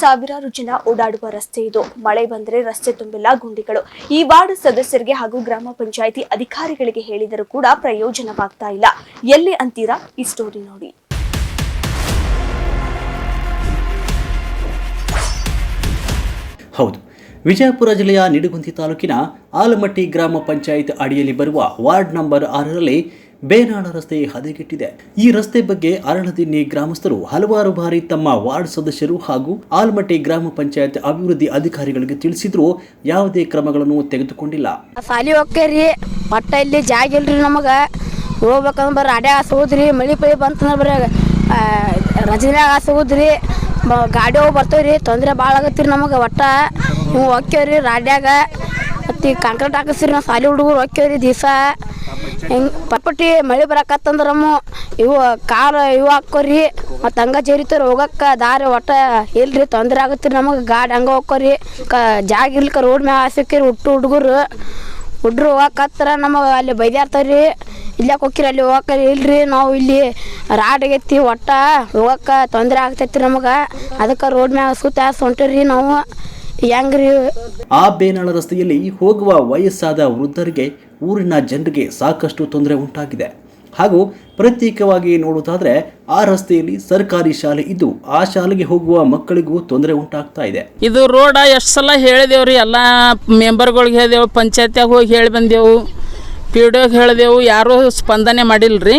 ಸಾವಿರಾರು ಜನ ಓಡಾಡುವ ರಸ್ತೆ ಇದು. ಮಳೆ ಬಂದರೆ ರಸ್ತೆ ತುಂಬಿಲ್ಲ ಗುಂಡಿಗಳು. ಈ ವಾರ್ಡ್ ಸದಸ್ಯರಿಗೆ ಹಾಗೂ ಗ್ರಾಮ ಪಂಚಾಯಿತಿ ಅಧಿಕಾರಿಗಳಿಗೆ ಹೇಳಿದರೂ ಕೂಡ ಪ್ರಯೋಜನವಾಗ್ತಾ ಇಲ್ಲ. ಎಲ್ಲಿ ಅಂತೀರಾ? ಈ ಸ್ಟೋರಿ ನೋಡಿ. ಹೌದು. ವಿಜಯಪುರ ಜಿಲ್ಲೆಯ ನಿಡಗುಂದಿ ತಾಲೂಕಿನ ಆಲಮಟ್ಟಿ ಗ್ರಾಮ ಪಂಚಾಯತ್ ಅಡಿಯಲ್ಲಿ ಬರುವ ವಾರ್ಡ್ ನಂಬರ್ ಆರರಲ್ಲಿ ಬೇನಾಳ ರಸ್ತೆ ಹದಗೆಟ್ಟಿದೆ. ಈ ರಸ್ತೆ ಬಗ್ಗೆ ಅರಳದಿನ್ನಿ ಗ್ರಾಮಸ್ಥರು ಹಲವಾರು ಬಾರಿ ತಮ್ಮ ವಾರ್ಡ್ ಸದಸ್ಯರು ಹಾಗೂ ಆಲಮಟ್ಟಿ ಗ್ರಾಮ ಪಂಚಾಯತ್ ಅಭಿವೃದ್ಧಿ ಅಧಿಕಾರಿಗಳಿಗೆ ತಿಳಿಸಿದ್ರು ಯಾವುದೇ ಕ್ರಮಗಳನ್ನು ತೆಗೆದುಕೊಂಡಿಲ್ಲ. ಸಾಲಿ ಹೋಗ್ಕೇರಿ ಒಟ್ಟ ಇಲ್ಲಿ ಜಾಗ ಇಲ್ರಿ ನಮಗೆ. ಹೋಗ್ಬೇಕಂದ್ರೆ ಬರ್ರಿ ಅಡ್ಯಾಗ ಮಳೆ ಪಳಿ ಬಂತಂದ್ರೆ ಮ- ಗಾಡಿ ಹೋಗಿ ರೀ ತೊಂದರೆ ಭಾಳ ಆಗತ್ತೀರಿ ನಮಗೆ ಒಟ್ಟ. ನೀವು ಹೋಗ್ತೇವ್ರಿ ರಾಡ್ಯಾಗ. ಮತ್ತು ಕಾಂಕ್ರೀಟ್ ಹಾಕಿಸ್ರಿ ನಾವು ಸಾಲಿ ಹುಡುಗರು ಹೋಗ್ತೇವ್ರಿ ದಿವಸ. ಹೆಂಗೆ ಪಟ್ಪಟ್ಟಿ ಮಳೆ ಬರಕತ್ತಂದ್ರಮ್ಮ ಇವು ಕಾರ್ ಇವು ಹಾಕೋರಿ ಮತ್ತು ಹಂಗೆ ಜರಿತಾರೆ ಹೋಗಕ್ಕೆ ದಾರಿ ಒಟ್ಟ ಇಲ್ರಿ, ತೊಂದರೆ ಆಗತ್ತೆ ನಮಗೆ, ಗಾಡಿ ಹಂಗೆ ಹೋಗ್ಕೋರಿ, ಕ ಜಾಗ ಇರ್ಲಿಕ್ಕೆ ರೋಡ್ ಮ್ಯಾಗ ಹಾಸಿಕ್ಕಿರಿ ಹುಟ್ಟು ಹುಡುಗರು, ಹುಡ್ರು ಹೋಗಕತ್ತರ ನಮಗೆ ಅಲ್ಲಿ ಬೈದಾಡ್ತಾರ್ರಿ ಇಲ್ಲೇ ಹೋಗಿರಿ ಅಲ್ಲಿ ಹೋಗಕ್ಕೆ ಇಲ್ರಿ ನಾವು ಇಲ್ಲಿ ರಾಡ್ ಆಗೈತಿ, ಒಟ್ಟ ಹೋಗಕ್ಕೆ ತೊಂದರೆ ಆಗ್ತೈತಿ ನಮಗೆ, ಅದಕ್ಕೆ ರೋಡ್ ಮ್ಯಾಗ ಸುತ್ತ ಹೊಂಟಿರಿ ನಾವು. ಹೆಂಗ್ರಿ ಆ ಬೇನಾಳ ರಸ್ತೆಯಲ್ಲಿ ಹೋಗುವ ವಯಸ್ಸಾದ ವೃದ್ಧರಿಗೆ ಊರಿನ ಜನರಿಗೆ ಸಾಕಷ್ಟು ತೊಂದರೆ ಉಂಟಾಗಿದೆ. ಹಾಗೂ ಪ್ರತ್ಯೇಕವಾಗಿ ನೋಡುವುದಾದರೆ ಆ ರಸ್ತೆಯಲ್ಲಿ ಸರ್ಕಾರಿ ಶಾಲೆ ಇದ್ದು ಆ ಶಾಲೆಗೆ ಹೋಗುವ ಮಕ್ಕಳಿಗೂ ತೊಂದರೆ ಉಂಟಾಗ್ತಾ ಇದೆ. ಇದು ರೋಡ ಎಷ್ಟು ಸಲ ಹೇಳಿದೆವು ರೀ ಎಲ್ಲ ಮೆಂಬರ್ಗಳಿಗೆ ಹೇಳಿದೆವು ಪಂಚಾಯತ್ಯಾಗ ಹೋಗಿ ಹೇಳಿ ಬಂದೆವು ಪಿ ಡಿ ಹೇಳಿದೆವು ಯಾರೂ ಸ್ಪಂದನೆ ಮಾಡಿಲ್ಲ ರೀ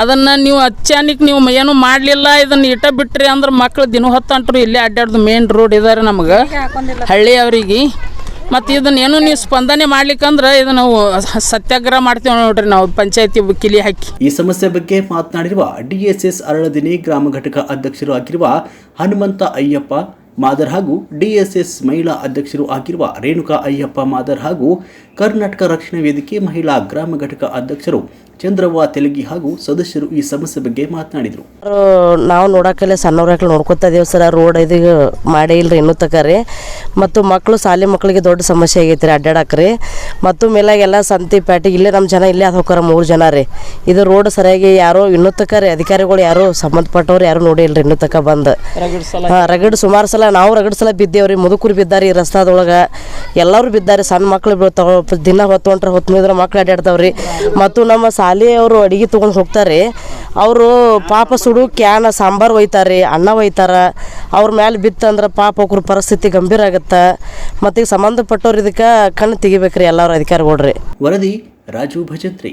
ಅದನ್ನು ನೀವು ಅಚ್ಚಾನಿಕ್ ನೀವು ಏನು ಮಾಡಲಿಲ್ಲ ಇದನ್ನು ಇಟ ಬಿಟ್ರಿ ಅಂದ್ರೆ ಮಕ್ಳು ದಿನ ಹೊತ್ತಂಟ್ರು ಇಲ್ಲೇ ಅಡ್ಡಾಡ್ದು ಮೇನ್ ರೋಡ್ ಇದಾರೆ ನಮಗೆ. ಹಳ್ಳಿ ಅವರಿಗೆ ಮತ್ತು ಇದನ್ನ ಏನು ನೀವು ಸ್ಪಂದನೆ ಮಾಡ್ಲಿಕ್ಕಂದ್ರೆ ಇದು ನಾವು ಸತ್ಯಾಗ್ರಹ ಮಾಡ್ತೇವೆ ನೋಡ್ರಿ ನಾವು ಪಂಚಾಯತಿ ಕಿಲಿ ಹಾಕಿ. ಈ ಸಮಸ್ಯೆ ಬಗ್ಗೆ ಮಾತನಾಡಿರುವ ಡಿಎಸ್ಎಸ್ ಅರಳದಿನಿ ಗ್ರಾಮ ಘಟಕ ಅಧ್ಯಕ್ಷರು ಆಗಿರುವ ಹನುಮಂತ ಅಯ್ಯಪ್ಪ ಮಾದರ್ ಹಾಗೂ ಡಿಎಸ್ಎಸ್ ಮಹಿಳಾ ಅಧ್ಯಕ್ಷರು ಆಗಿರುವ ರೇಣುಕಾ ಅಯ್ಯಪ್ಪ ಮಾದರ್ ಹಾಗೂ ಕರ್ನಾಟಕ ರಕ್ಷಣಾ ವೇದಿಕೆ ಮಹಿಳಾ ಗ್ರಾಮ ಘಟಕ ಅಧ್ಯಕ್ಷರು ಚಂದ್ರವ್ವ ತೆಲಗಿ ಹಾಗೂ ಸದಸ್ಯರು ಈ ಸಮಸ್ಯೆ ಬಗ್ಗೆ ಮಾತನಾಡಿದರು. ನಾವು ನೋಡಕ್ಕಲ್ಲೇ ಸಣ್ಣವ್ರಾಗ್ಲಿ ನೋಡ್ಕೊತಾ ಇದೀವಿ ಸರ್ ರೋಡ್ ಇದು ಮಾಡೇ ಇಲ್ರಿ ಇನ್ನೂ ತಕ ರೀ. ಮತ್ತು ಮಕ್ಕಳು ಶಾಲೆ ಮಕ್ಕಳಿಗೆ ದೊಡ್ಡ ಸಮಸ್ಯೆ ಆಗೈತೆ ರೀ ಅಡ್ಡಾಡಕ್ಕೆ ರೀ. ಮತ್ತು ಮೇಲಾಗೆಲ್ಲ ಸಂತಿ ಪ್ಯಾಟಿ ಇಲ್ಲೇ ನಮ್ಮ ಜನ ಇಲ್ಲೇ ಅದು ಹೋಗಾರ ಮೂರು ಜನ ರೀ. ಇದು ರೋಡ್ ಸರಿಯಾಗಿ ಯಾರೋ ಇನ್ನೂ ತಕ ರೀ ಅಧಿಕಾರಿಗಳು ಯಾರು ಸಂಬಂಧಪಟ್ಟವ್ರು ಯಾರು ನೋಡಿ ರೀ ಇನ್ನೂ ತಕ ಬಂದು ರಗಡ್ ಸುಮಾರು ಸಲ ನಾವು ರಗಡ್ ಸಲ ಬಿದ್ದೇವ್ರಿ ಮುದುಕರು ಬಿದ್ದಾರೆ ಈ ರಸ್ತಾದೊಳಗೆ. ಎಲ್ಲರೂ ಬಿದ್ದಾರೆ. ಸಣ್ಣ ಮಕ್ಳು ದಿನ ಹೊತ್ತು ಹೊಂಟ್ರೆ ಹೊತ್ತು ಮುಗಿದ್ರೆ ಮಕ್ಳು ಅಡ್ಡಾಡ್ತಾವ್ರಿ ಮತ್ತು ನಮ್ಮ ಶಾಲೆಯವರು ಅಡಿಗೆ ತೊಗೊಂಡು ಹೋಗ್ತಾರೆ. ಅವರು ಪಾಪ ಸುಡು ಕ್ಯಾನ, ಸಾಂಬಾರು ಒಯ್ತಾರೆ, ಅನ್ನ ಒಯ್ತಾರ. ಅವ್ರ ಮೇಲೆ ಬಿತ್ತಂದ್ರೆ ಪಾಪ ಅವ್ರ ಪರಿಸ್ಥಿತಿ ಗಂಭೀರ ಆಗುತ್ತೆ. ಮತ್ತು ಈಗ ಸಂಬಂಧಪಟ್ಟವ್ರು ಇದಕ್ಕೆ ಕಣ್ಣು ತೆಗಿಬೇಕ್ರಿ ಎಲ್ಲರೂ ಅಧಿಕಾರಿಗಳ್ರಿ. ವರದಿ ರಾಜು ಭಜಂತ್ರಿ.